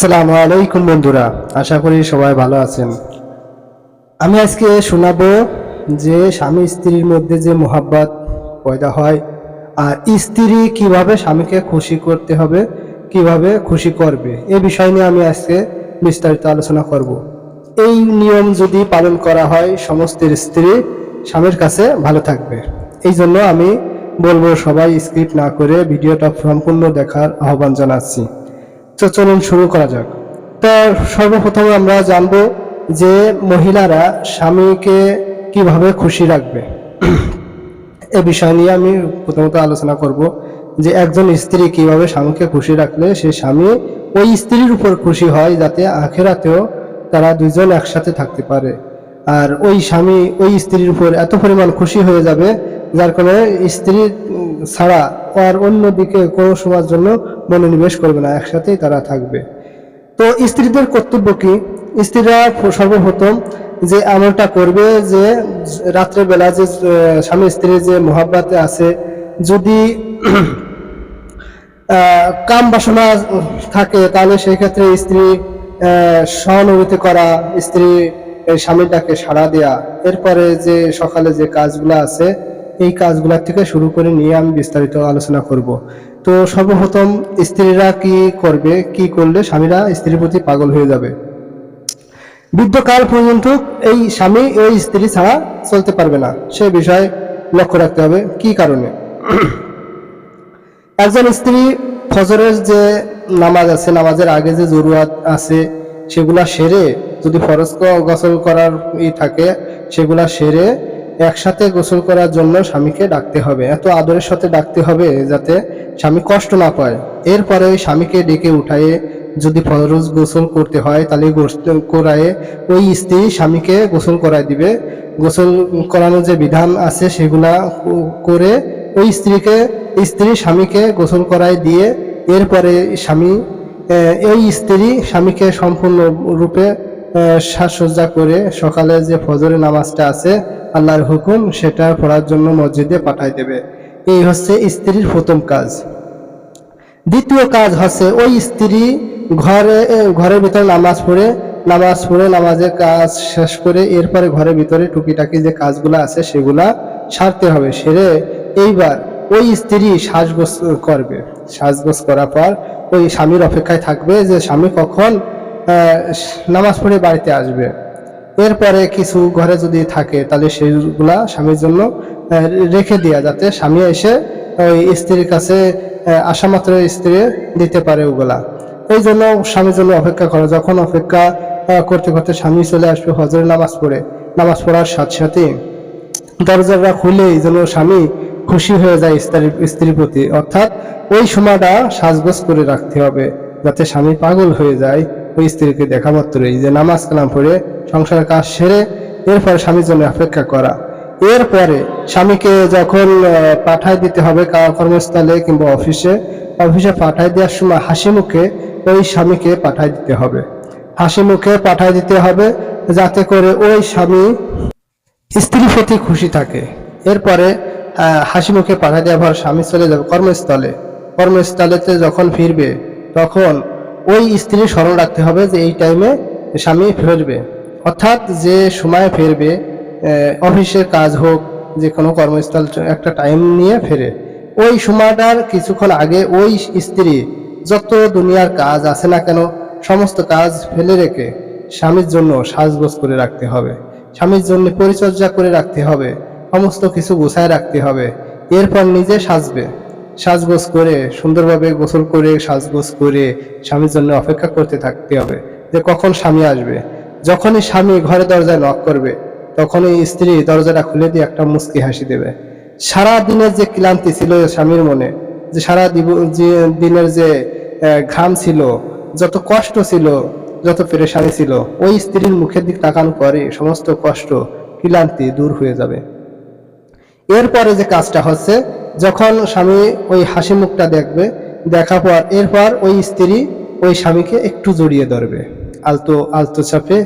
আসসালামু আলাইকুম বন্ধুরা, আশা করি সবাই ভালো আছেন। আমি আজকে শোনাবো যে স্বামী স্ত্রীর মধ্যে যে মোহাব্বত পয়দা হয়, আর স্ত্রী কীভাবে স্বামীকে খুশি করতে হবে, কীভাবে খুশি করবে, এ বিষয় নিয়ে আমি আজকে বিস্তারিত আলোচনা করব। এই নিয়ম যদি পালন করা হয় সমস্ত স্ত্রী স্বামীর কাছে ভালো থাকবে। এই জন্য আমি বলব সবাই স্ক্রিপ্ট না করে ভিডিওটা সম্পূর্ণ দেখার আহ্বান জানাচ্ছি। তো চলুন শুরু করা যাক। তো সর্বপ্রথম আমরা জানব যে মহিলারা স্বামীকে কীভাবে খুশি রাখবে। এ বিষয় নিয়ে আমি প্রথমত আলোচনা করব যে একজন স্ত্রী কীভাবে স্বামীকে খুশি রাখলে সে স্বামী ওই স্ত্রীর উপর খুশি হয় যাতে আখেরাতেও তারা দুজন একসাথে থাকতে পারে। আর ওই স্বামী ওই স্ত্রীর উপর এত পরিমাণ খুশি হয়ে যাবে যার কারণে স্ত্রী ছাড়া আর অন্য দিকে কোনো সময়ের জন্য মনোনিবেশ করবে না, একসাথেই তারা থাকবে। তো স্ত্রীদের কর্তব্য কি? স্ত্রীরা সর্বপ্রথম যে আমলটা করবে যে রাত্রে বেলা যে স্বামী স্ত্রীর যে মহাব্বাতে আছে, যদি কাম বাসনা থাকে, তাহলে সেই ক্ষেত্রে স্ত্রী সহানুভূতি করা, স্ত্রী স্বামীটাকে সাড়া দেয়া। এরপরে যে সকালে যে কাজগুলো আছে এই কাজগুলা থেকে শুরু করে নিয়ে আমি বিস্তারিত আলোচনা করব। তো সর্বপ্রথম, স্ত্রীরা কি করবে, কি করলে স্বামীরা স্ত্রীর প্রতি পাগল হয়ে যাবে? বৃদ্ধকাল পর্যন্ত এই স্বামী ওই স্ত্রী ছাড়া চলতে পারবে না। সে বিষয়ে লক্ষ্য রাখতে হবে। কি কারণে? একজন স্ত্রী ফজরের যে নামাজ আছে, নামাজের আগে যে জরুরাত আছে, সেগুলা সেরে যদি ফরজ গোসল করার ই থাকে, সেগুলা সেরে একসাথে গোসল করার জন্য স্বামীকে ডাকতে হবে। এত আদরের সাথে ডাকতে হবে যাতে স্বামী কষ্ট না পায়। এরপরে স্বামীকে ডেকে উঠায়ে যদি ফরজ গোসল করতে হয়, তাহলে গোসল করায়ে ওই স্ত্রী স্বামীকে গোসল করায় দিবে। গোসল করানোর যে বিধান আছে, সেগুলা করে ওই স্ত্রীকে, স্ত্রী স্বামীকে গোসল করায় দিয়ে এরপরে স্বামী এই স্ত্রী স্বামীকে সম্পূর্ণ রূপে সাজসজ্জা করে সকালে যে ফজরের নামাজটা আছে আল্লাহর হুকুম সেটা পড়ার জন্য মসজিদে পাঠাই দেবে। এই হচ্ছে স্ত্রীর প্রথম কাজ। দ্বিতীয় কাজ হচ্ছে ওই স্ত্রী ঘরে ঘরের ভিতরে নামাজ পড়ে নামাজ পড়ে নামাজের কাজ শেষ করে এরপরে ঘরের ভিতরে টুকিটাকি যে কাজগুলো আছে সেগুলা সারতে হবে, সেরে এইবার ওই স্ত্রী সাজগোজ করবে। সাজগোজ করার পর ওই স্বামীর অপেক্ষায় থাকবে যে স্বামী কখন নামাজ পড়ে বাড়িতে আসবে। এরপরে কিছু ঘরে যদি থাকে, তাহলে সেইগুলা স্বামীর জন্য রেখে দেওয়া যাতে স্বামী এসে ওই স্ত্রীর কাছে আসা মাত্র স্ত্রী দিতে পারে ওগুলা। এই জন্য স্বামীর জন্য অপেক্ষা করে। যখন অপেক্ষা করতে করতে স্বামী চলে আসবে হজরের নামাজ পড়ে। নামাজ পড়ার সাথে সাথে দরজাটা খুলেই যেন স্বামী খুশি হয়ে যায় স্ত্রীর স্ত্রীর প্রতি। অর্থাৎ ওই সময়টা সাজগোজ করে রাখতে হবে, যাতে স্বামী পাগল হয়ে যায়। ওই স্ত্রীকে দেখা মাত্রই যে নামাজ কালাম পড়ে সংসারের কাজ সেরে এরপরে স্বামীর জন্য অপেক্ষা করা। এরপরে স্বামীকে যখন পাঠায় দিতে হবে কর্মস্থলে কিংবা অফিসে অফিসে পাঠায় দেওয়ার সময় হাসি মুখে ওই স্বামীকে পাঠায় দিতে হবে। হাসি মুখে পাঠায় দিতে হবে যাতে করে ওই স্বামী স্ত্রীর প্রতি খুশি থাকে। এরপরে হাসি মুখে পাঠা দেওয়ার পর স্বামী চলে যাবে কর্মস্থলে। কর্মস্থলেতে যখন ফিরবে, তখন ওই স্ত্রী স্মরণ রাখতে হবে যে এই টাইমে স্বামী ফিরবে। অর্থাৎ যে সময় ফিরবে অফিসের কাজ হোক, যে কোনো কর্মস্থল, একটা টাইম নিয়ে ফেরে। ওই সময়টার কিছুক্ষণ আগে ওই স্ত্রী যত দুনিয়ার কাজ আছে না কেন, সমস্ত কাজ ফেলে রেখে স্বামীর জন্য সাজগোজ করে রাখতে হবে। স্বামীর জন্য পরিচর্যা করে রাখতে হবে। সমস্ত কিছু গোছায় রাখতে হবে। এরপর নিজে সাজবে। সাজগোজ করে, সুন্দরভাবে গোসল করে, সাজগোজ করে স্বামীর জন্য অপেক্ষা করতে থাকতে হবে যে কখন স্বামী আসবে। যখনই স্বামী ঘরে দরজায় নক করবে, তখনই স্ত্রী দরজাটা খুলে দিয়ে একটা মুস্কি হাসি দেবে। সারা দিনের যে ক্লান্তি ছিল স্বামীর মনে, যে সারা দিনের যে ঘাম ছিল, যত কষ্ট ছিল, যত পেরেশানি ছিল, ওই স্ত্রীর মুখের দিক তাকানো পরে সমস্ত কষ্ট, ক্লান্তি দূর হয়ে যাবে। এরপরে যে কাজটা হচ্ছে যখন স্বামী ওই হাসি মুখটা দেখবে দেখা পর, এরপর ওই স্ত্রী ওই স্বামীকে একটু জড়িয়ে ধরবে। আলতো আলতো চাপে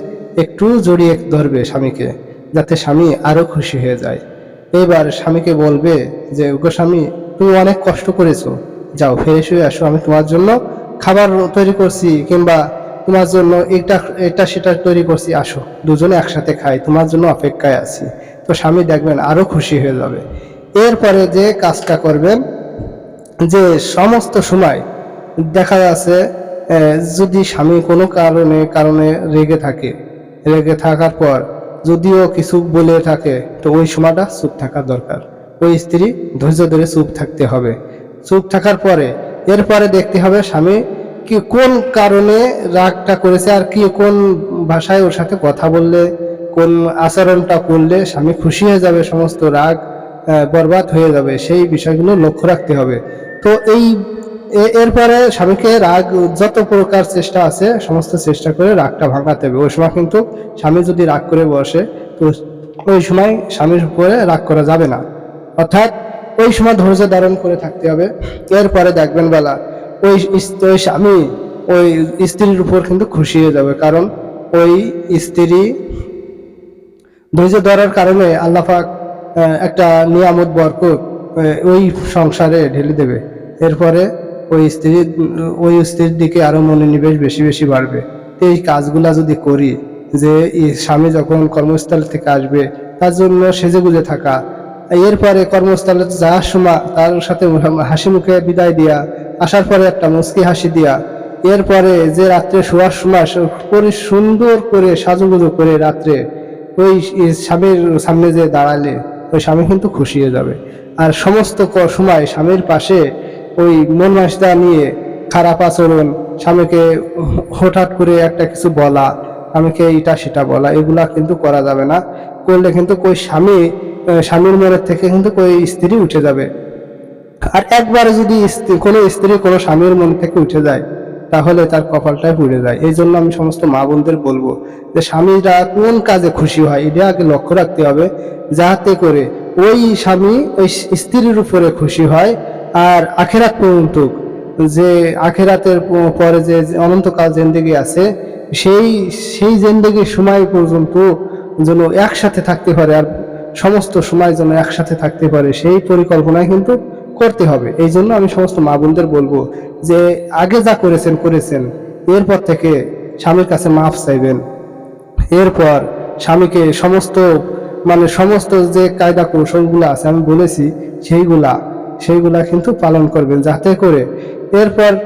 একটু জড়িয়ে ধরবে স্বামীকে, যাতে স্বামী আরও খুশি হয়ে যায়। এবার স্বামীকে বলবে যে, ওগো স্বামী, তুমি অনেক কষ্ট করেছ। যাও, ফ্রেশ হয়ে আসো। আমি তোমার জন্য খাবার তৈরি করছি কিংবা তোমার জন্য এটা এটা, সেটা তৈরি করছি। আসো, দুজনে একসাথে খাই, তোমার জন্য অপেক্ষায় আছি। তো স্বামী দেখবেন আরও খুশি হয়ে যাবে। এরপরে যে কাজটা করবেন, যে সমস্ত সময় দেখা যাচ্ছে যদি স্বামী কোনো কারণে কারণে রেগে থাকে, রেগে থাকার পর যদিও কিছু বলে থাকে, তো ওই সময়টা চুপ থাকা দরকার। ওই স্ত্রী ধৈর্য ধরে চুপ থাকতে হবে। চুপ থাকার পরে, এরপরে দেখতে হবে স্বামী কি, কোন কারণে রাগটা করেছে আর কি, কোন ভাষায় ওর সাথে কথা বললে, কোন আচরণটা করলে স্বামী খুশি হয়ে যাবে, সমস্ত রাগ বরবাদ হয়ে যাবে। সেই বিষয়গুলো লক্ষ্য রাখতে হবে। তো এই এরপরে স্বামীকে রাগ, যত প্রকার চেষ্টা আছে, সমস্ত চেষ্টা করে রাগটা ভাঙাতে হবে। ওই সময় কিন্তু স্বামী যদি রাগ করে বসে, তো ওই সময় স্বামীর উপরে রাগ করা যাবে না। অর্থাৎ ওই সময় ধৈর্য ধারণ করে থাকতে হবে। এরপরে দেখবেন বেলা, ওই ওই স্বামী ওই স্ত্রীর উপর কিন্তু খুশি হয়ে যাবে। কারণ ওই স্ত্রী ধৈর্য ধরার কারণে আল্লাপাক একটা নিয়ামত বরকত ওই সংসারে ঢেলে দেবে। এরপরে ওই স্ত্রী, ওই স্ত্রীর দিকে আরও মনোনিবেশ বেশি বেশি বাড়বে। তো এই কাজগুলা যদি করি, যে স্বামী যখন কর্মস্থল থেকে আসবে, তার জন্য সেজে গুজে থাকা, এরপরে কর্মস্থলে যাওয়ার সময় তার সাথে হাসি মুখে বিদায় দিয়া, আসার পরে একটা মুচকি হাসি দিয়া, এরপরে যে রাত্রে শোয়ার সময় পরি সুন্দর করে সাজুগুজু করে রাত্রে ওই স্বামীর সামনে যে দাঁড়ালে ওই স্বামী কিন্তু খুশি হয়ে যাবে। আর সমস্ত সময় স্বামীর পাশে ওই মন মাসদা নিয়ে খারাপ আচরণ, স্বামীকে হঠাৎ করে একটা কিছু বলা, স্বামীকে এটা সেটা বলা, এগুলা কিন্তু করা যাবে না। করলে কিন্তু কই স্বামী স্বামীর মনের থেকে কিন্তু কই স্ত্রী উঠে যাবে। আর একবারে যদি কোনো স্ত্রী কোনো স্বামীর মন থেকে উঠে যায় তাহলে তার কপালটাই পুড়ে যায়। এই জন্য আমি সমস্ত মা বোনদের বলব যে স্বামীরা কোন কাজে খুশি হয়, এটা আগে লক্ষ্য রাখতে হবে। যাতে করে ওই স্বামী ওই স্ত্রীর উপরে খুশি হয় আর আখেরাত পর্যন্ত যে আখেরাতের পরে যে অনন্তকাল জেন্দেগি আছে, সেই সেই জেন্দেগির সময় পর্যন্ত যেন একসাথে থাকতে পারে আর সমস্ত সময় যেন একসাথে থাকতে পারে, সেই পরিকল্পনায় কিন্তু করতে হবে। এই জন্য আমি সমস্ত মা বোনদের বলব যে আগে যা করেছেন করেছেন। এরপর থেকে স্বামীর কাছে মাফ চাইবেন। এরপর স্বামীকে সমস্ত মানে সমস্ত যে কায়দা কৌশলগুলো আছে, আমি বলেছি, সেইগুলা সেইগুলা কিন্তু পালন করবেন যাতে করে এরপর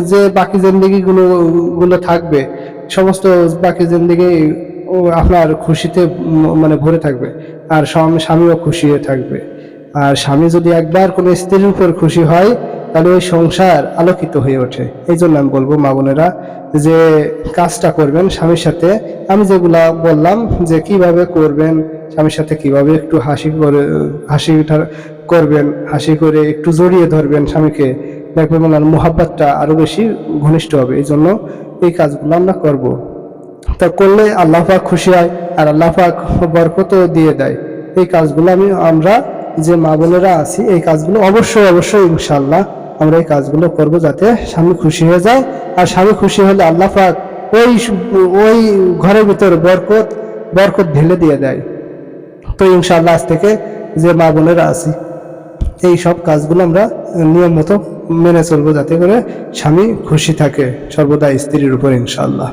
যে- বাকি জিন্দিগিগুলো, গুলো থাকবে, সমস্ত বাকি জিন্দিগি আপনার খুশিতে মানে ভরে থাকবে। আর স্বামী, স্বামীও খুশি হয়ে থাকবে। আর স্বামী যদি একবার কোনো স্ত্রীর উপর খুশি হয়, তাহলে ওই সংসার আলোকিত হয়ে ওঠে। এই জন্য আমি বলব, মা বোনেরা, যে কাজটা করবেন স্বামীর সাথে, আমি যেগুলা বললাম যে কীভাবে করবেন, স্বামীর সাথে কীভাবে একটু হাসি করে, হাসি করবেন, হাসি করে একটু জড়িয়ে ধরবেন স্বামীকে, দেখবেন ওনার মোহাব্বতটা আরও বেশি ঘনিষ্ঠ হবে। এই জন্য এই কাজগুলো আমরা করব। তা করলে আল্লাহ পাক খুশি হয় আর আল্লাহ পাক বরকতও দিয়ে দেয়। এই কাজগুলো আমি, আমরা যে মা বোনেরা আছি, এই কাজগুলো অবশ্যই অবশ্যই ইনশাল্লাহ আমরা এই কাজগুলো করব যাতে স্বামী খুশি হয়ে যায়। আর স্বামী খুশি হলে আল্লাহ পাক ওই ওই ঘরের ভিতর বরকত বরকত ঢেলে দিয়ে দেয়। তো ইনশাল্লাহ আজ থেকে যে মা বোনেরা আছি, এই সব কাজগুলো আমরা নিয়ম মতো মেনে চলবো যাতে করে স্বামী খুশি থাকে, সর্বদা স্ত্রীর উপর ইনশাল্লাহ